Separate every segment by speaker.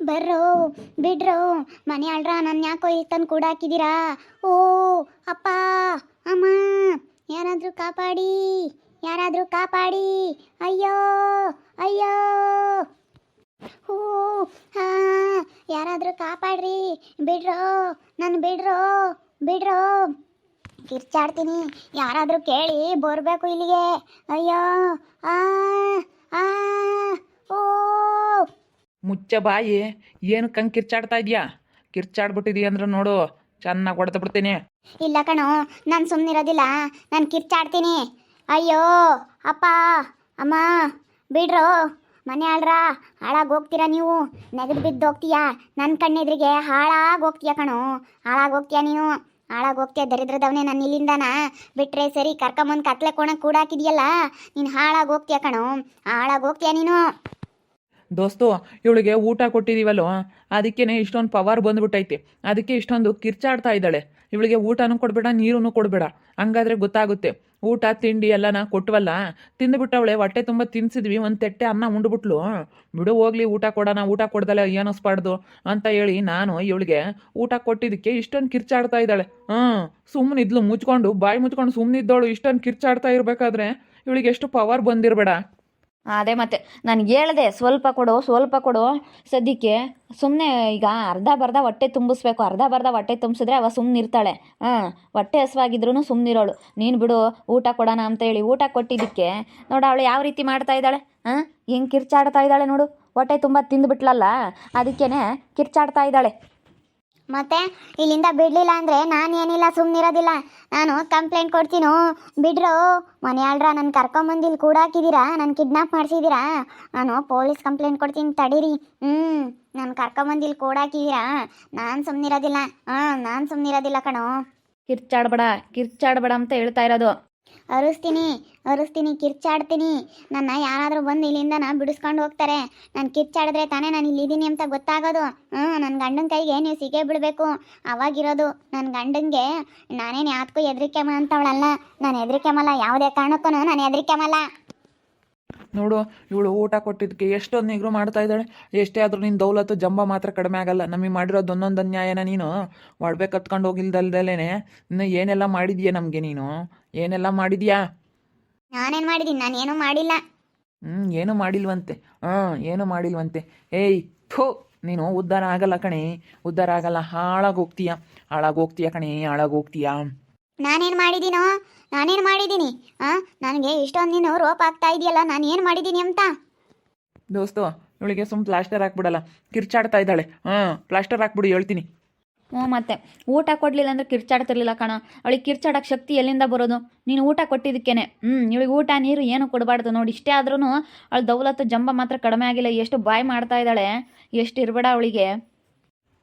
Speaker 1: ಬರ್ರೋ, ಬಿಡ್ರೋ, ಮನೆ ಅಳ್ರ ನನ್ನ ಯಾಕೋ ಈಗ ತಂದು ಕೂಡ ಹಾಕಿದ್ದೀರಾ ಓ, ಅಪ್ಪ, ಅಮ್ಮ, ಯಾರಾದರೂ ಕಾಪಾಡಿ ಯಾರಾದರೂ ಕಾಪಾಡಿ, ಅಯ್ಯೋ ಅಯ್ಯೋ. ಓ ಹಾ, ಯಾರಾದರೂ ಕಾಪಾಡ್ರಿ, ಬಿಡ್ರೋ ನನ್ನ ಬಿಡ್ರೋ ಬಿಡ್ರೋ. ಕಿರ್ಚಾಡ್ತೀನಿ, ಯಾರಾದರೂ ಕೇಳಿ, ಬರಬೇಕು ಇಲ್ಲಿಗೆ. ಅಯ್ಯೋ, ಆ ಆ, ಓ.
Speaker 2: ಮುಚ್ಚ ಬಾಯಿ, ಏನು ಕಂಗೆ ಕಿರ್ಚಾಡ್ತಾ ಇದೆಯಾ? ಕಿರ್ಚಾಡ್ಬಿಟ್ಟಿದೀಯ ಅಂದ್ರೆ ನೋಡು, ಚೆನ್ನಾಗಿ ಹೊಡೆದು ಬಿಡ್ತೀನಿ.
Speaker 1: ಇಲ್ಲ ಕಣೋ, ನಾನು ಸುಮ್ಮನಿರೋದಿಲ್ಲ ನಾನು ಕಿರ್ಚಾಡ್ತೀನಿ. ಅಯ್ಯೋ, ಅಪ್ಪ, ಅಮ್ಮ, ಬಿಡ್ರೋ, ಮನೆ ಆಳ್ರ, ಹಾಳಾಗಿ ಹೋಗ್ತೀರಾ ನೀವು? ನೆಗದು ಬಿದ್ದು ಹೋಗ್ತೀಯಾ? ನನ್ನ ಕಣ್ಣೆದ್ರಿಗೆ ಹಾಳಾಗಿ ಹೋಗ್ತೀಯ ಕಣೋ? ಹಾಳಾಗಿ ಹೋಗ್ತೀಯ ನೀನು? ಹಾಳಾಗಿ ಹೋಗ್ತೀಯ ದರಿದ್ರದವನೇ ನಾನು ಇಲ್ಲಿಂದನ? ಬಿಟ್ರೆ ಸರಿ ಕರ್ಕೊಂಬಂದು ಕತ್ಲೆ ಕೋಣ ಕೂಡ ಹಾಕಿದ್ಯಲ್ಲ ನೀನು ಹಾಳಾಗಿ ಹೋಗ್ತೀಯ ಕಣೋ? ಹಾಳಾಗಿ ಹೋಗ್ತೀಯ ನೀನು?
Speaker 2: ದೋಸ್ತು, ಇವಳಿಗೆ ಊಟ ಕೊಟ್ಟಿದ್ದೀವಲ್ಲೋ ಅದಕ್ಕೇನೆ ಇಷ್ಟೊಂದು ಪವರ್ ಬಂದ್ಬಿಟ್ಟೈತಿ. ಅದಕ್ಕೆ ಇಷ್ಟೊಂದು ಕಿರ್ಚಾಡ್ತಾ ಇದ್ದಾಳೆ. ಇವಳಿಗೆ ಊಟನೂ ಕೊಡಬೇಡ ನೀರೂ ಕೊಡಬೇಡ. ಹಂಗಾದ್ರೆ ಗೊತ್ತಾಗುತ್ತೆ. ಊಟ, ತಿಂಡಿ ಎಲ್ಲನ ಕೊಟ್ಟವಲ್ಲ ತಿಂದುಬಿಟ್ಟವಳೆ ಹೊಟ್ಟೆ ತುಂಬ ತಿನ್ಸಿದ್ವಿ, ಒಂದು ತೆಟ್ಟೆ ಅನ್ನ ಉಂಡ್ಬಿಟ್ಲು. ಬಿಡು, ಹೋಗ್ಲಿ, ಊಟ ಕೊಡೋಣ, ಊಟ ಕೊಡ್ದಲ್ಲ ಏನಿಸ್ಬಾರ್ದು ಅಂತ ಹೇಳಿ ನಾನು ಇವಳಿಗೆ ಊಟ ಕೊಟ್ಟಿದ್ದಕ್ಕೆ ಇಷ್ಟೊಂದು ಕಿರ್ಚಾಡ್ತಾ ಇದ್ದಾಳೆ. ಹಾಂ ಸುಮ್ಮನೆ ಇದ್ಲು, ಮುಚ್ಕೊಂಡು, ಬಾಯಿ ಮುಚ್ಕೊಂಡು ಸುಮ್ಮನಿದ್ದವಳು ಇಷ್ಟೊಂದು ಕಿರ್ಚಾಡ್ತಾ ಇರಬೇಕಾದ್ರೆ ಇವಳಿಗೆ ಎಷ್ಟು ಪವರ್ ಬಂದಿರಬೇಡ.
Speaker 3: ಅದೇ ಮತ್ತೆ ನಾನು ಹೇಳ್ದೆ, ಸ್ವಲ್ಪ ಕೊಡು ಸ್ವಲ್ಪ ಕೊಡು. ಸದ್ಯಕ್ಕೆ ಸುಮ್ಮನೆ ಈಗ ಅರ್ಧ ಬರ್ಧ ಹೊಟ್ಟೆ ತುಂಬಿಸ್ಬೇಕು. ಅರ್ಧ ಬರ್ಧ ಹೊಟ್ಟೆ ತುಂಬಿಸಿದ್ರೆ ಅವ ಸುಮ್ಮನೆ ಇರ್ತಾಳೆ. ಹಾಂ, ಹೊಟ್ಟೆ ಹಸುವಾಗಿದ್ರು ಸುಮ್ಮನಿರೋಳು ನೀನು ಬಿಡು, ಊಟ ಕೊಡೋಣ ಅಂತ ಹೇಳಿ ಊಟ ಕೊಟ್ಟಿದ್ದಕ್ಕೆ ನೋಡು ಅವಳು ಯಾವ ರೀತಿ ಮಾಡ್ತಾ ಇದ್ದಾಳೆ. ಹಾಂ, ಹೆಂಗೆ ಕಿರ್ಚಾಡ್ತಾ ಇದ್ದಾಳೆ ನೋಡು. ಹೊಟ್ಟೆ ತುಂಬ ತಿಂದುಬಿಟ್ಲಲ್ಲ ಅದಕ್ಕೇ ಕಿರ್ಚಾಡ್ತಾ ಇದ್ದಾಳೆ.
Speaker 1: ಮತ್ತೆ ಇಲ್ಲಿಂದ ಬಿಡ್ಲಿಲ್ಲ ಅಂದ್ರೆ ನಾನು ಏನಿಲ್ಲ ಸುಮ್ಮನಿರೋದಿಲ್ಲ ನಾನು ಕಂಪ್ಲೇಂಟ್ ಕೊಡ್ತೀನೋ? ಬಿಡ್ರು? ಮನೆಯಾಳ್ರ ನನ್ನ ಕರ್ಕೊಂಬಂದು ಇಲ್ಲಿ ಕೂಡ ಹಾಕಿದ್ದೀರಾ ನಾನು ಕಿಡ್ನಾಪ್ ಮಾಡಿಸಿದ್ದೀರಾ ನಾನು ಪೊಲೀಸ್ ಕಂಪ್ಲೇಂಟ್ ಕೊಡ್ತೀನಿ, ತಡೀರಿ. ಹ್ಞೂ ನಾನು ಕರ್ಕೊಂಬಂದು ಇಲ್ಲಿ ಕೂಡ ಹಾಕಿದ್ದೀರಾ ನಾನು ಸುಮ್ಮನಿರೋದಿಲ್ಲ ಹಾಂ, ನಾನು ಸುಮ್ಮನಿರೋದಿಲ್ಲ ಕಣೋ.
Speaker 3: ಕಿರ್ಚಾಡ್ಬೇಡ ಕಿರ್ಚಾಡ್ಬೇಡ ಅಂತ ಹೇಳ್ತಾ ಇರೋದು.
Speaker 1: ಅರಿಸ್ತೀನಿ ಅರಿಸ್ತೀನಿ, ಕಿರ್ಚಾಡ್ತೀನಿ. ನನ್ನ ಯಾರಾದರೂ ಬಂದು ಇಲ್ಲಿಂದ ನಾ ಬಿಡಿಸ್ಕೊಂಡು ಹೋಗ್ತಾರೆ. ನಾನು ಕಿರ್ಚಾಡಿದ್ರೆ ತಾನೇ ನಾನು ಇಲ್ಲಿದ್ದೀನಿ ಅಂತ ಗೊತ್ತಾಗೋದು. ಹ್ಞೂ ನನ್ನ ಗಂಡನ ಕೈಗೆ ನೀವು ಸಿಗೇ ಬಿಡಬೇಕು. ಅವಾಗಿರೋದು ನನ್ನ ಗಂಡನಿಗೆ ನಾನೇನು ಯಾತಕ್ಕೂ ಹೆದರಿಕೆ ಅಂತವಳಲ್ಲ. ನಾನು ಹೆದರಿಕೆ ಮಲ್ಲ ಯಾವುದೇ ಕಾರಣಕ್ಕೂ ನಾನು ಹೆದರಿಕೆ ಮಲ್ಲ
Speaker 2: ನೋಡು, ಇವಳು ಊಟ ಕೊಟ್ಟಿದ್ದಕ್ಕೆ ಎಷ್ಟೊಂದು ನಿಗ್ರು ಮಾಡ್ತಾ ಇದ್ದಾಳೆ. ಎಷ್ಟೇ ಆದರೂ ನಿನ್ನ ದೌಲತ್ತು ಜಂಬ ಮಾತ್ರ ಕಡಿಮೆ ಆಗಲ್ಲ. ನಮಗೆ ಮಾಡಿರೋದು ಒಂದೊಂದು ಅನ್ಯಾಯನ ನೀನು. ಒಡ್ಬೇಕು ಹತ್ಕೊಂಡು ಹೋಗಿಲ್ದಲ್ದಲೇನೆ. ಇನ್ನು ಏನೆಲ್ಲ ಮಾಡಿದ್ಯಾ ನಮಗೆ ನೀನು? ಏನೆಲ್ಲ ಮಾಡಿದ್ಯಾ?
Speaker 1: ನಾನೇನು ಮಾಡಿದ್ದೀನಿ? ಏನೂ ಮಾಡಿಲ್ಲ.
Speaker 2: ಹ್ಞೂ ಏನು ಮಾಡಿಲ್ವಂತೆ. ಹಾಂ ಏನು ಮಾಡಿಲ್ವಂತೆ. ಏಯ್ ಥೋ ನೀನು ಉದ್ಧಾರ ಆಗಲ್ಲ ಕಣೆ. ಉದ್ಧಾರ ಆಗಲ್ಲ ಹಾಳಾಗೋಗ್ತೀಯ. ಹಾಳಾಗೋಗ್ತೀಯ ಕಣೆ ಹಾಳಾಗೋಗ್ತೀಯ.
Speaker 1: ನಾನೇನು ಮಾಡಿದ್ದೀನೋ ನಾನೇನು ಮಾಡಿದ್ದೀನಿ ಹಾಂ ನನಗೆ ಇಷ್ಟೊಂದು ನೀನು ರೋಪ್ ಆಗ್ತಾ ಇದೆಯಲ್ಲ ನಾನು ಏನು ಮಾಡಿದ್ದೀನಿ ಅಂತ?
Speaker 2: ದೋಸ್ತು ಇವಳಿಗೆ ಸುಮ್ಮ ಪ್ಲಾಸ್ಟರ್ ಹಾಕ್ಬಿಡಲ್ಲ. ಕಿರ್ಚಾಡ್ತಾ ಇದ್ದಾಳೆ. ಹಾಂ ಪ್ಲಾಸ್ಟರ್ ಹಾಕ್ಬಿಡು ಹೇಳ್ತೀನಿ.
Speaker 3: ಹ್ಞೂ, ಮತ್ತೆ ಊಟ ಕೊಡಲಿಲ್ಲ ಅಂದ್ರೆ ಕಿರ್ಚಾಡ್ತಿರ್ಲಿಲ್ಲ ಕಣ. ಅವಳಿಗೆ ಕಿರ್ಚಾಡಕ್ಕೆ ಶಕ್ತಿ ಎಲ್ಲಿಂದ ಬರೋದು? ನೀನು ಊಟ ಕೊಟ್ಟಿದ್ದಕ್ಕೇನೆ. ಹ್ಞೂ ಇವಳಿಗೆ ಊಟ, ನೀರು ಏನು ಕೊಡಬಾರ್ದು ನೋಡಿ. ಇಷ್ಟೇ ಆದ್ರೂ ಅವಳು ದೌಲತ್ತು ಜಂಬ ಮಾತ್ರ ಕಡಿಮೆ ಆಗಿಲ್ಲ. ಎಷ್ಟು ಬಾಯ್ ಮಾಡ್ತಾ ಇದ್ದಾಳೆ. ಎಷ್ಟು ಇರಬೇಡ ಅವಳಿಗೆ.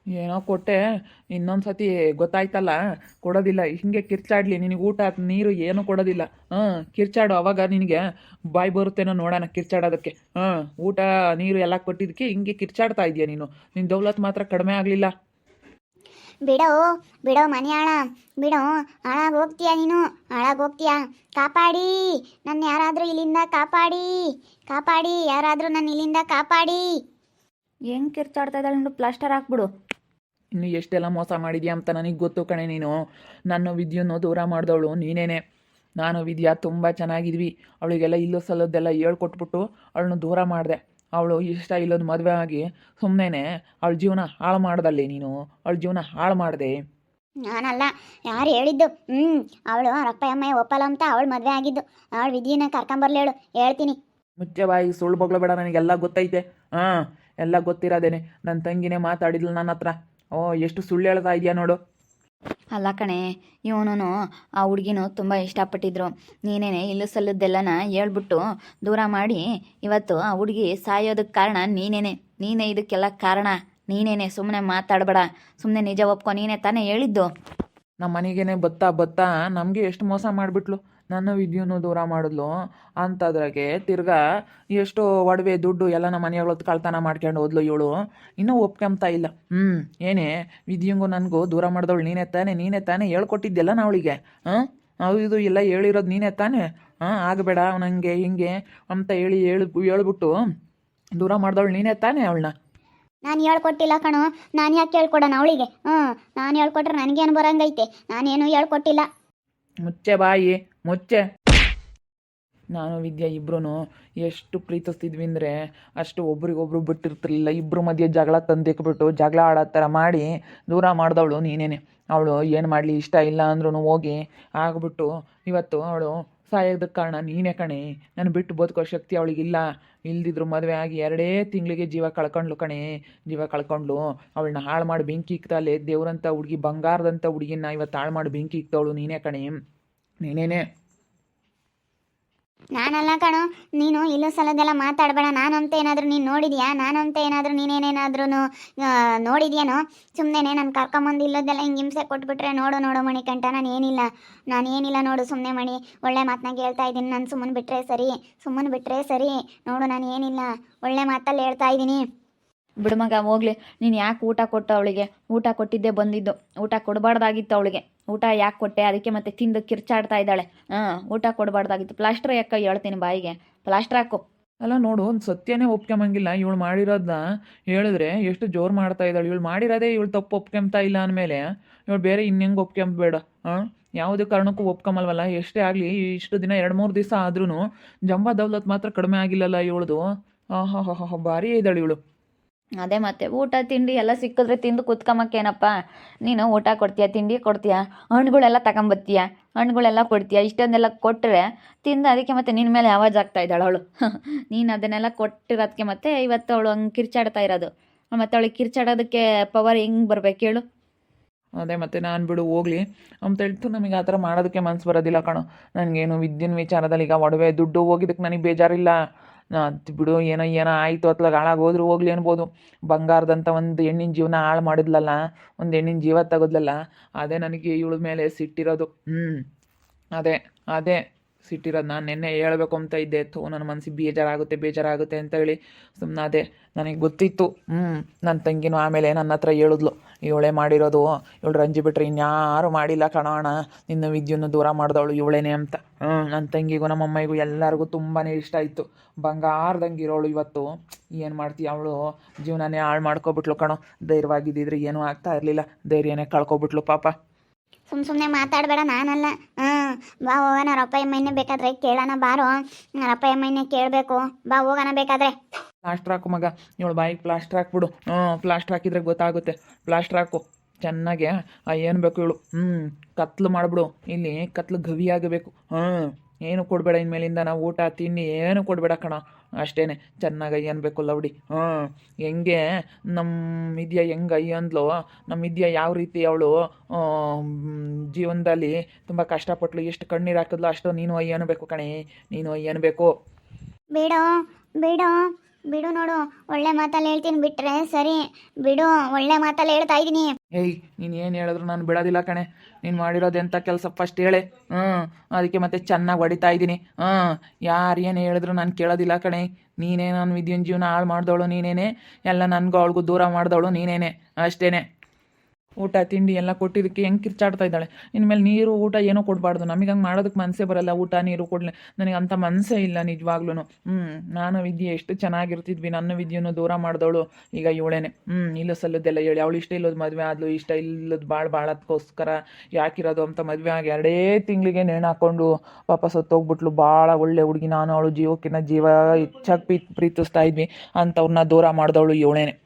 Speaker 2: ಏನೋ ಕೊಟ್ಟೆ. ಇನ್ನೊಂದು ಸತಿ ಗೊತ್ತಾಯ್ತಲ್ಲ. ಕೊಡೋದಿಲ್ಲ. ಹಿಂಗೆ ಕಿರ್ಚಾಡ್ಲಿ. ನಿನಗೆ ಊಟ, ನೀರು ಏನು ಕೊಡೋದಿಲ್ಲ. ಹಾಂ ಕಿರ್ಚಾಡು ಅವಾಗ ನಿನಗೆ ಬಾಯಿ ಬರುತ್ತೇನೋ ನೋಡೋಣ ಕಿರ್ಚಾಡೋದಕ್ಕೆ. ಹಾಂ ಊಟ, ನೀರು ಎಲ್ಲ ಕೊಟ್ಟಿದ್ದಕ್ಕೆ ಹಿಂಗೆ ಕಿರ್ಚಾಡ್ತಾ ಇದೆಯಾ ನೀನು. ನಿನ್ನ ದೌಲತ್ ಮಾತ್ರ ಕಡಿಮೆ ಆಗಲಿಲ್ಲ.
Speaker 1: ಬಿಡೋ ಬಿಡೋ ಮನೆ ಆಳ ಬಿಡೋ ಹಾಳಾಗಿ ಹೋಗ್ತೀಯ ನೀನು ಹಾಳಾಗಿ ಹೋಗ್ತೀಯ ಕಾಪಾಡಿ ನನ್ನ ಯಾರಾದರೂ ಇಲ್ಲಿಂದ ಕಾಪಾಡಿ ಕಾಪಾಡಿ ಯಾರಾದರೂ ನನ್ನ ಇಲ್ಲಿಂದ ಕಾಪಾಡಿ.
Speaker 3: ಹೆಂಗೆ ಕಿರ್ಚಾಡ್ತಾ ಇದ್ದಾಳೆ ನೋಡು ಪ್ಲಾಸ್ಟರ್ ಹಾಕ್ಬಿಡು.
Speaker 2: ಇನ್ನು ಎಷ್ಟೆಲ್ಲ ಮೋಸ ಮಾಡಿದ್ಯಾ ಅಂತ ನನಗೆ ಗೊತ್ತು ಕಣೆ ನೀನು. ನನ್ನ ವಿದ್ಯೆಯನ್ನು ದೂರ ಮಾಡಿದವಳು ನೀನೇನೆ. ನಾನು ವಿದ್ಯಾ ತುಂಬ ಚೆನ್ನಾಗಿದ್ವಿ. ಅವಳಿಗೆಲ್ಲ ಇಲ್ಲೋ ಸಲದ್ದೆಲ್ಲ ಹೇಳ್ಕೊಟ್ಬಿಟ್ಟು ಅವಳನ್ನು ದೂರ ಮಾಡಿದೆ. ಅವಳು ಇಷ್ಟ ಇಲ್ಲೊಂದು ಮದುವೆ ಆಗಿ ಸುಮ್ಮನೆ ಅವಳ ಜೀವನ ಹಾಳು ಮಾಡ್ದಲ್ಲಿ ನೀನು. ಅವಳ ಜೀವನ ಹಾಳು ಮಾಡಿದೆ.
Speaker 1: ನಾನಲ್ಲ ಯಾರು ಹೇಳಿದ್ದು? ಹ್ಞೂ ಅವಳು ಅಪ್ಪ ಅಮ್ಮ ಒಪ್ಪಲ್ಲ ಅಂತ ಅವಳು ಮದುವೆ ಆಗಿದ್ದು. ಅವಳು ವಿಧಿನ ಕರ್ಕೊಂಬರ್ಲಿ ಹೇಳು ಹೇಳ್ತೀನಿ.
Speaker 2: ಮುಚ್ಚೆ ಬಾಯಿ ಸುಳ್ಳು ಬಗ್ಲಬೇಡ ನನಗೆಲ್ಲ ಗೊತ್ತೈತೆ. ಹಾಂ ಎಲ್ಲ ಗೊತ್ತಿರೋದೇನೆ. ನನ್ನ ತಂಗಿನೇ ಮಾತಾಡಿದ್ಲು ನನ್ನ ಹತ್ರ. ಓ ಎಷ್ಟು ಸುಳ್ಳು ಹೇಳ್ತಾ ಇದೆಯಾ ನೋಡು.
Speaker 3: ಅಲ್ಲ ಕಣೆ ಇವನು ಆ ಹುಡುಗಿನೂ ತುಂಬ ಇಷ್ಟಪಟ್ಟಿದ್ರು. ನೀನೇನೆ ಇಲ್ಲೂ ಸಲ್ಲದ್ದೆಲ್ಲನ ಹೇಳ್ಬಿಟ್ಟು ದೂರ ಮಾಡಿ ಇವತ್ತು ಆ ಹುಡುಗಿ ಸಾಯೋದಕ್ಕೆ ಕಾರಣ ನೀನೇನೆ. ನೀನೇ ಇದಕ್ಕೆಲ್ಲ ಕಾರಣ. ನೀನೇನೆ ಸುಮ್ಮನೆ ಮಾತಾಡಬೇಡ. ಸುಮ್ಮನೆ ನಿಜ ಒಪ್ಕೊ. ನೀನೇ ತಾನೇ ಹೇಳಿದ್ದು.
Speaker 2: ನಮ್ಮ ಮನೆಗೇನೆ ಬತ್ತಾ ಬತ್ತಾ ನಮಗೆ ಎಷ್ಟು ಮೋಸ ಮಾಡಿಬಿಟ್ಲು. ನನ್ನ ವಿದ್ಯುನ್ನು ದೂರ ಮಾಡಿದ್ಲು. ಅಂಥದ್ರಾಗೆ ತಿರ್ಗಾ ಎಷ್ಟು ಒಡವೆ, ದುಡ್ಡು ಎಲ್ಲ ನಮ್ಮ ಮನೆಯೊಳಗೆ ಕಳ್ತನ ಮಾಡ್ಕೊಂಡು ಹೋದ್ಲು ಇವಳು. ಇನ್ನೂ ಒಪ್ಕೊಂಬ್ತಾ ಇಲ್ಲ. ಹ್ಞೂ ಏನೇ, ವಿದ್ಯುಂಗು ನನಗೂ ದೂರ ಮಾಡಿದವಳು ನೀನೇ ತಾನೆ, ನೀನೇ ತಾನೇ ಹೇಳ್ಕೊಟ್ಟಿದ್ದೆಲ್ಲ ನಾ ಅವಳಿಗೆ. ಹಾಂ? ಅದು ಇದು ಎಲ್ಲ ಹೇಳಿರೋದು ನೀನೇ ತಾನೆ? ಹಾಂ, ಆಗಬೇಡ ನನಗೆ ಹಿಂಗೆ ಅಂತ ಹೇಳಿ ಹೇಳಿ ಹೇಳ್ಬಿಟ್ಟು ದೂರ ಮಾಡಿದವಳು ನೀನೇ ತಾನೆ ಅವಳನ್ನ
Speaker 1: ನಾನು ಹೇಳ್ಕೊಟ್ಟಿಲ್ಲ ಕಣು. ನಾನು ಯಾಕೆ ಹೇಳ್ಕೊಡೋಣ ಅವಳಿಗೆ? ಹ್ಞೂ, ನಾನು ಹೇಳ್ಕೊಟ್ರೆ ನನಗೇನು ಬರಂಗೈತೆ ನಾನೇನು ಹೇಳ್ಕೊಟ್ಟಿಲ್ಲ.
Speaker 2: ಮುಚ್ಚೆ ಬಾಯಿ, ಮುಚ್ಚೆ. ನಾನು ವಿದ್ಯಾ ಇಬ್ರು ಎಷ್ಟು ಪ್ರೀತಿಸ್ತಿದ್ವಿ ಅಂದರೆ ಅಷ್ಟು ಒಬ್ರಿಗೊಬ್ರು ಬಿಟ್ಟಿರ್ತಿರ್ಲಿಲ್ಲ. ಇಬ್ಬರು ಮಧ್ಯೆ ಜಗಳ ತಂದಿಕ್ಬಿಟ್ಟು ಜಗಳ ಆಡೋ ಥರ ಮಾಡಿ ದೂರ ಮಾಡಿದವಳು ನೀನೇನೆ. ಅವಳು ಏನು ಮಾಡಲಿ, ಇಷ್ಟ ಇಲ್ಲ ಅಂದ್ರೂ ಹೋಗಿ ಆಗಿಬಿಟ್ಟು ಇವತ್ತು ಅವಳು ಸಾಯೋದಕ್ಕೆ ಕಾರಣ ನೀನೇ ಕಣೆ. ನಾನು ಬಿಟ್ಟು ಬದುಕೋ ಶಕ್ತಿ ಅವಳಿಗಿಲ್ಲ. ಇಲ್ದಿದ್ರು ಮದುವೆ ಆಗಿ ಎರಡೇ ತಿಂಗಳಿಗೆ ಜೀವ ಕಳ್ಕೊಂಡ್ಲು ಕಣೆ. ಜೀವ ಕಳ್ಕೊಂಡ್ಲು. ಅವಳನ್ನ ಹಾಳು ಮಾಡಿ ಬೆಂಕಿ ಇಕ್ತಾಳೆ. ದೇವ್ರಂಥ ಹುಡುಗಿ ಬಂಗಾರದಂಥ ಹುಡುಗಿನ ಇವತ್ತು ಹಾಳು ಮಾಡಿ ಬೆಂಕಿ ಇಕ್ತವಳು ನೀನೇ ಕಣೆ. ನೀನೇನೆ.
Speaker 1: ನಾನಲ್ಲ ಕಣೋ, ನೀನು ಇಲ್ಲೂ ಸಲದೆಲ್ಲ ಮಾತಾಡಬೇಡ. ನಾನು ಅಂತ ಏನಾದರೂ ನೀನು ನೋಡಿದ್ಯಾ? ನಾನು ಅಂತ ಏನಾದರೂ ನೀನೇನೇನಾದ್ರೂ ನೋಡಿದ್ಯಾನೋ? ಸುಮ್ಮನೆ ನಾನು ಕರ್ಕೊಂಬಂದು ಇಲ್ಲೋದೆಲ್ಲ ಹಿಂಗೆ ಹಿಂಸೆ ಕೊಟ್ಬಿಟ್ರೆ ನೋಡು ನೋಡು ಮಣಿಕಂಠ ನಾನು ಏನಿಲ್ಲ ನಾನು ಏನಿಲ್ಲ ನೋಡು ಸುಮ್ಮನೆ ಮಣಿ. ಒಳ್ಳೆ ಮಾತನ್ನ ಹೇಳ್ತಾ ಇದ್ದೀನಿ. ನಾನು ಸುಮ್ಮನೆ ಬಿಟ್ಟರೆ ಸರಿ. ಸುಮ್ಮನೆ ಬಿಟ್ಟರೆ ಸರಿ. ನೋಡು ನಾನು ಏನಿಲ್ಲ ಒಳ್ಳೆ ಮಾತಲ್ಲಿ ಹೇಳ್ತಾ ಇದ್ದೀನಿ.
Speaker 3: ಬಿಡು ಮಗ, ಹೋಗ್ಲಿ. ನೀನು ಯಾಕೆ ಊಟ ಕೊಟ್ಟು ಅವಳಿಗೆ? ಊಟ ಕೊಟ್ಟಿದ್ದೆ ಬಂದಿದ್ದು. ಊಟ ಕೊಡಬಾರ್ದಾಗಿತ್ತು ಅವಳಿಗೆ. ಊಟ ಯಾಕೆ ಕೊಟ್ಟೆ? ಅದಕ್ಕೆ ಮತ್ತೆ ತಿಂದು ಕಿರ್ಚಾಡ್ತಾ ಇದ್ದಾಳೆ. ಹಾಂ, ಊಟ ಕೊಡಬಾರ್ದಾಗಿತ್ತು. ಪ್ಲಾಸ್ಟರ್ ಯಾಕೆ ಹೇಳ್ತೀನಿ ಬಾಯಿಗೆ? ಪ್ಲಾಸ್ಟರ್ ಹಾಕು.
Speaker 2: ಅಲ್ಲ ನೋಡು, ಒಂದು ಸತ್ಯನೇ ಒಪ್ಕೊಂಬಂಗಿಲ್ಲ. ಇವಳು ಮಾಡಿರೋದನ್ನ ಹೇಳಿದ್ರೆ ಎಷ್ಟು ಜೋರು ಮಾಡ್ತಾ ಇದ್ದಾಳೆ. ಇವಳು ಮಾಡಿರೋದೇ ಇವಳು ತಪ್ಪು ಒಪ್ಕೊಂತಾ ಇಲ್ಲ ಅಂದಮೇಲೆ ಇವಳು ಬೇರೆ ಇನ್ನೆಂಗೆ ಒಪ್ಕೊಂಬೇಡ ಹಾಂ, ಯಾವುದೇ ಕಾರಣಕ್ಕೂ ಒಪ್ಕೊಂಬಲ್ವಲ್ಲ. ಎಷ್ಟೇ ಆಗಲಿ ಇಷ್ಟು ದಿನ ಎರಡು ಮೂರು ದಿವಸ ಆದ್ರೂ ಜಂಬಾ ದೌಲತ್ ಮಾತ್ರ ಕಡಿಮೆ ಆಗಿಲ್ಲಲ್ಲ ಇವಳದು. ಹಾಂ ಹಾಂ ಹಾಂ ಭಾರಿ ಇದ್ದಾಳೆ ಇವಳು.
Speaker 3: ಅದೇ ಮತ್ತೆ, ಊಟ, ತಿಂಡಿ ಎಲ್ಲ ಸಿಕ್ಕಿದ್ರೆ ತಿಂದು ಕುತ್ಕೊಂಬಕ್ಕೇನಪ್ಪ ನೀನು ಊಟ ಕೊಡ್ತೀಯ, ತಿಂಡಿ ಕೊಡ್ತೀಯಾ? ಹಣ್ಣುಗಳೆಲ್ಲ ತಗೊಂಬತ್ತೀಯ? ಹಣ್ಣುಗಳೆಲ್ಲ ಕೊಡ್ತೀಯಾ? ಇಷ್ಟೊಂದೆಲ್ಲ ಕೊಟ್ಟರೆ ತಿಂದು ಅದಕ್ಕೆ ಮತ್ತೆ ನಿನ್ನ ಮೇಲೆ ಯಾವಾಗ ಆಗ್ತಾ ಇದ್ದಾಳೆ ಅವಳು. ನೀನು ಅದನ್ನೆಲ್ಲ ಕೊಟ್ಟಿರೋದಕ್ಕೆ ಮತ್ತೆ ಇವತ್ತು ಅವಳು ಹಂಗೆ ಕಿರ್ಚಾಡ್ತಾ ಇರೋದು. ಮತ್ತೆ ಅವಳಿಗೆ ಕಿರ್ಚಾಡೋದಕ್ಕೆ ಪವರ್ ಹೆಂಗೆ ಬರ್ಬೇಕು ಹೇಳು.
Speaker 2: ಅದೇ ಮತ್ತೆ ನಾನು ಬಿಡು, ಹೋಗ್ಲಿ. ಅಂತ ಹೇಳ್ತು ನಮಗೆ ಆ ಥರ ಮಾಡೋದಕ್ಕೆ ಮನ್ಸು ಬರೋದಿಲ್ಲ ಕಣೋ. ನನಗೇನು ವಿದ್ಯುನ್ ವಿಚಾರದಲ್ಲಿ ಈಗ ಒಡವೆ ದುಡ್ಡು ಹೋಗಿದ್ದಕ್ಕೆ ನನಗೆ ಬೇಜಾರಿಲ್ಲ. ಬಿಡು, ಏನೋ ಏನೋ ಆಯಿತು, ಅತ್ಲಾಗ ಹಾಳಾಗಿ ಹೋದ್ರು ಹೋಗ್ಲಿ ಅನ್ಬೋದು. ಬಂಗಾರದಂಥ ಒಂದು ಹೆಣ್ಣಿನ ಜೀವನ ಹಾಳು ಮಾಡಿದ್ಲಲ್ಲ, ಒಂದು ಹೆಣ್ಣಿನ ಜೀವ ತೆಗೆದ್ಲಲ್ಲ, ಅದೇ ನನಗೆ ಇವಳ ಮೇಲೆ ಸಿಟ್ಟಿರೋದು. ಹ್ಞೂ ಅದೇ ಅದೇ. ಸಿಟ್ಟಿರೋದು ನಾನು ನಿನ್ನೆ ಹೇಳ್ಬೇಕು ಅಂತ ಇದ್ದೆ. ಥೋ, ನನ್ನ ಮನಸ್ಸಿಗೆ ಬೇಜಾರಾಗುತ್ತೆ ಬೇಜಾರಾಗುತ್ತೆ ಅಂತ ಹೇಳಿ ಸುಮ್ಮನೆ ಅದೇ ನನಗೆ ಗೊತ್ತಿತ್ತು. ಹ್ಞೂ ನನ್ನ ತಂಗಿನೂ ಆಮೇಲೆ ನನ್ನ ಹತ್ರ ಹೇಳಿದ್ಲು. ಇವಳೇ ಮಾಡಿರೋದು. ಇವಳು ರಂಜಿ ಬಿಟ್ರೆ ಇನ್ಯಾರು ಮಾಡಿಲ್ಲ ಕಣೋಣ ನಿನ್ನ ವಿದ್ಯುನ್ನು ದೂರ ಮಾಡಿದವಳು ಇವಳೇನೆ ಅಂತ. ಹ್ಞೂ ನನ್ನ ತಂಗಿಗೂ, ನಮ್ಮ ಅಮ್ಮಗೂ ಎಲ್ಲರಿಗೂ ತುಂಬಾ ಇಷ್ಟ ಆಯಿತು. ಬಂಗಾರದಂಗೆ ಇರೋಳು ಇವತ್ತು. ಏನು ಮಾಡ್ತೀಯ ಅವಳು? ಜೀವನನೇ ಹಾಳು ಮಾಡ್ಕೊಬಿಟ್ಲು ಕಣೋ. ಧೈರ್ಯವಾಗಿದ್ದಿದ್ರೆ ಏನೂ ಆಗ್ತಾ ಇರಲಿಲ್ಲ. ಧೈರ್ಯನೇ ಕಳ್ಕೊಬಿಟ್ಲು ಪಾಪ.
Speaker 1: ಸುಮ್ಮ ಸುಮ್ಮನೆ ಮಾತಾಡಬೇಡ, ನಾನಲ್ಲ. ಹಾಂ ಬಾ ಹೋಗೋಣ ರಪ್ಪಯ್ಯಮ್ಮನೇ ಬೇಕಾದ್ರೆ ಕೇಳೋಣ, ಬಾರೋ. ರಪ್ಪಯ್ಯಮ್ಮನೇ ಕೇಳಬೇಕು. ಬಾ ಹೋಗೋಣ ಬೇಕಾದ್ರೆ.
Speaker 2: ಪ್ಲಾಸ್ಟರ್ ಹಾಕು ಮಗ. ಇವಳು ಬಾಯಿಗೆ ಪ್ಲಾಸ್ಟರ್ ಹಾಕ್ಬಿಡು. ಹ್ಞೂ ಪ್ಲಾಸ್ಟರ್ ಹಾಕಿದ್ರೆ ಗೊತ್ತಾಗುತ್ತೆ. ಪ್ಲಾಸ್ಟರ್ ಹಾಕು. ಚೆನ್ನಾಗೆ. ಏನು ಬೇಕು ಇವಳು ಹ್ಞೂ ಕತ್ಲು ಮಾಡಿಬಿಡು. ಇಲ್ಲಿ ಕತ್ಲು ಗವಿ ಆಗಬೇಕು ಹ್ಞೂ ಏನು ಕೊಡಬೇಡ ಇನ್ಮೇಲಿಂದ. ನಾವು ಊಟ, ತಿಂಡಿ ಏನು ಕೊಡಬೇಡ ಕಣ. ಅಷ್ಟೇ ಚೆನ್ನಾಗಿ ಅಯ್ಯ ಬೇಕು ಲವಡಿ. ಹ್ಞೂ. ಹೆಂಗೆ? ನಮ್ಮ ವಿದ್ಯಾ ಹೆಂಗೆ ಅಯ್ಯ ಅಂದ್ಲು ನಮ್ಮ ವಿದ್ಯಾ ಯಾವ ರೀತಿ ಅವಳು? ಜೀವನದಲ್ಲಿ ತುಂಬ ಕಷ್ಟಪಟ್ಲು. ಎಷ್ಟು ಕಣ್ಣೀರು ಹಾಕಿದ್ಲು ಅಷ್ಟು ನೀನು ಅಯ್ಯ ಅನ್ಬೇಕು ಕಣೆ. ನೀನು ಅಯ್ಯ ಅನ್ಬೇಕು
Speaker 1: ಬೇಡ, ಬಿಡು. ಬಿಡು ನೋಡು, ಒಳ್ಳೆ ಮಾತಲ್ಲಿ ಹೇಳ್ತೀನಿ ಬಿಟ್ರೆ ಸರಿ. ಬಿಡು, ಒಳ್ಳೆ ಮಾತಲ್ಲಿ ಹೇಳ್ತಾ ಇದ್ದೀನಿ.
Speaker 2: ಏಯ್, ನೀನು ಏನು ಹೇಳಿದ್ರು ನಾನು ಬಿಡೋದಿಲ್ಲ ಕಣೆ. ನೀನು ಎಂತ ಕೆಲಸ ಫಸ್ಟ್ ಹೇಳೆ. ಹ್ಞೂ ಅದಕ್ಕೆ ಮತ್ತೆ ಚೆನ್ನಾಗಿ ಹೊಡಿತಾ ಇದ್ದೀನಿ. ಹ್ಞೂ ಯಾರು ಏನು ಹೇಳಿದ್ರು ನಾನು ಕೇಳೋದಿಲ್ಲ ಕಣೆ. ನೀನೇ ನಾನು ವಿದ್ಯುನ್ ಜೀವನ ಹಾಳು ಮಾಡ್ದವಳು ನೀನೇನೆ. ಎಲ್ಲ ನನಗೂ ಅವಳಿಗೂ ದೂರ ಮಾಡ್ದವಳು ನೀನೇನೆ. ಅಷ್ಟೇನೆ. ಊಟ, ತಿಂಡಿ ಎಲ್ಲ ಕೊಟ್ಟಿದ್ದಕ್ಕೆ ಹೆಂಗೆ ಕಿರ್ಚಾಡ್ತಾ ಇದ್ದಾಳೆ. ಇನ್ಮೇಲೆ ನೀರು, ಊಟ ಏನೂ ಕೊಡಬಾರ್ದು. ನಮಗೆ ಹಂಗೆ ಮಾಡೋದಕ್ಕೆ ಮನಸ್ಸೇ ಬರಲ್ಲ. ಊಟ, ನೀರು ಕೊಡಲಿ. ನನಗೆ ಅಂಥ ಮನಸ್ಸೇ ಇಲ್ಲ ನಿಜವಾಗ್ಲೂ ಹ್ಞೂ ನಾನು ವಿದ್ಯೆ ಎಷ್ಟು ಚೆನ್ನಾಗಿರ್ತಿದ್ವಿ. ನನ್ನ ವಿದ್ಯೆನೂ ದೂರ ಮಾಡಿದವಳು ಈಗ ಇವಳೇನೆ. ಹ್ಞೂ ಇಲ್ಲ ಸಲ್ಲದೆಲ್ಲ ಹೇಳಿ. ಅವಳು ಇಷ್ಟ ಇಲ್ಲದ ಮದುವೆ ಆದ್ಲು, ಇಷ್ಟ ಇಲ್ಲದ ಭಾಳ ಭಾಳದಕ್ಕೋಸ್ಕರ ಯಾಕಿರೋದು ಅಂತ ಮದುವೆ ಆಗಿ ಎರಡೇ ತಿಂಗಳಿಗೆ ನೇಣು ಹಾಕ್ಕೊಂಡು ಪಾಪ ಸತ್ತೋಗ್ಬಿಟ್ಲು. ಭಾಳ ಒಳ್ಳೆ ಹುಡುಗಿ. ನಾನು ಅವಳು ಜೀವಕ್ಕಿಂತ ಜೀವ ಹೆಚ್ಚಾಗಿ ಪ್ರೀ ಪ್ರೀತಿಸ್ತಾ ಇದ್ವಿ. ಅಂತವ್ರನ್ನ ದೂರ ಮಾಡಿದವಳು ಇವಳೇನೆ.